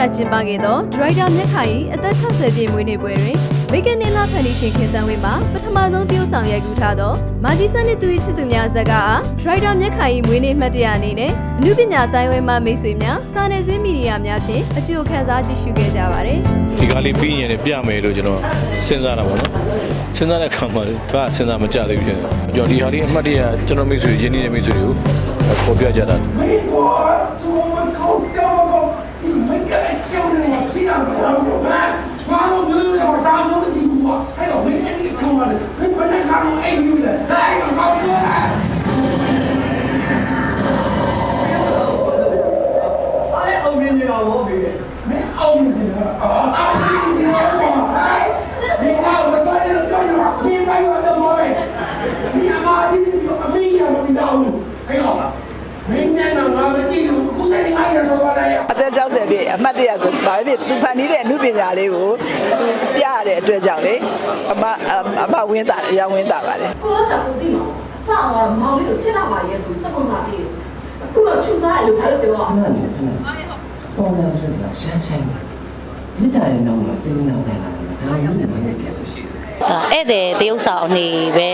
ရာကျင်းပခဲ့သောဒရိုက်တာမြက်ခိုင်၏အသက်60ပြည့်မွေးနေ့ပွဲတွင်မေကန်နီလာဖန်နီရှင်ခင်ဆန်းဝင်းမှပထမဆုံးသရုပ်ဆောင်ရိုက်ကူးထားသောမာဂျီဆန်နှင့်သူ၏ချစ်သူများဇက်ကာအားဒရိုက်တာမြက်ခိုင်၏မွေးနေ့မှတ်တရအနေနဲ့အမှုပညာတိုင်းဝဲမှမိတ်ဆွေများစာနယ်ဇင်းမီဒီယာများဖြင့်အကျိုးခံစားကြည့်ရှုခဲ့ကြပါသည်။ဒီကားလေးပြီးရင်လည်းပြမယ်လို့ကျွန်တော်စဉ်းစားတာပါနော်။စဉ်းစားတဲ့အခါမှာဒါကစဉ်းစားမကြသေးဘူးဖြစ်တယ်။ကျွန်တော်ဒီဟာလေးအမှတ်တရကျွန်တော်မိတ်ဆွေရင်းနှီးတဲ့မိတ်ဆွေတွေကိုပေါ်ပြကြတာ။ ကလည်းကျုံနေချီအောင်တော့တော့ဘာဘာလို့မျိုးရောတောင်းလို့ရှိဘူးကအဲ့တော့မင်းအဲ့ဒီချောင်းပါလေဘယ်ဘယ်နဲ့ခါတော့အဲ့ဒီယူလဲဟဲ့ကောင်းတော့အဲ့အောင်မြင်နေတာဘောဘေးမင်းအောင်မြင်နေတာအာအောင်မြင်နေတာဘောဟဲ့ဒီကောင်မတော်တယ်တော့တော့ဒီပိုင်းတော့တော့မယ်ဒီအမားကြီးကအမေရမပြီးတော့ဘူးအဲ့ကောင် မင်းနဲ့တော့ငါမကြည့်ဘူးခုတည်းကအားရဆိုသွားတယ်အသက်60ပြည့်အမှတ်တရဆိုဘာဖြစ်သူဖန်တီးတဲ့အမှုပညာလေးကိုသူပြရတဲ့အတွက်ကြောင့်လေအမအမဝင်းတာအရာဝင်းတာပါတယ်ကိုကကိုသိမှာအဆောင်းမောင်လေးကိုချစ်တာပါရဲ့ဆိုစကွန်တာပြေးအခုတော့ချူစားရလို့ဘာလို့ပြောရလဲစပွန်ဆာဆိုတာရှမ်းချိုင်းမြစ်တာရဲ့နောင်မှာစေးနေတာပဲလားဒါရုံးနေနေစရာရှိ ဒါဧည့်သည်တရုတ်ဆောင်နေပဲ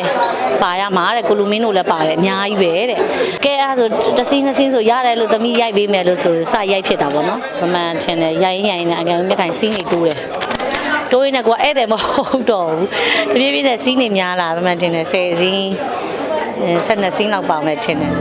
ပါရမှာတဲ့ကိုလူမင်းတို့လည်းပါတယ်အများကြီးပဲတဲ့ကဲအဲ့ဒါဆိုတစ်စီးနှစ်စီးဆိုရတယ်လို့သမီးရိုက်ပေးမယ်လို့ဆိုစရိုက်ဖြစ်တာပေါ့နော်မမှန်ထင်တယ်ရိုက်ရင်ရိုက်ရင်လည်းအကယ်မြက်ခိုင်စီးနေတိုးတယ်တိုးရင်လည်းကိုကဧည့်သည်မဟုတ်တော့ဘူးတပြေးပြေးနဲ့စီးနေများလာမမှန်ထင်တယ်10စီး12စီးလောက်ပါမယ်ထင်တယ်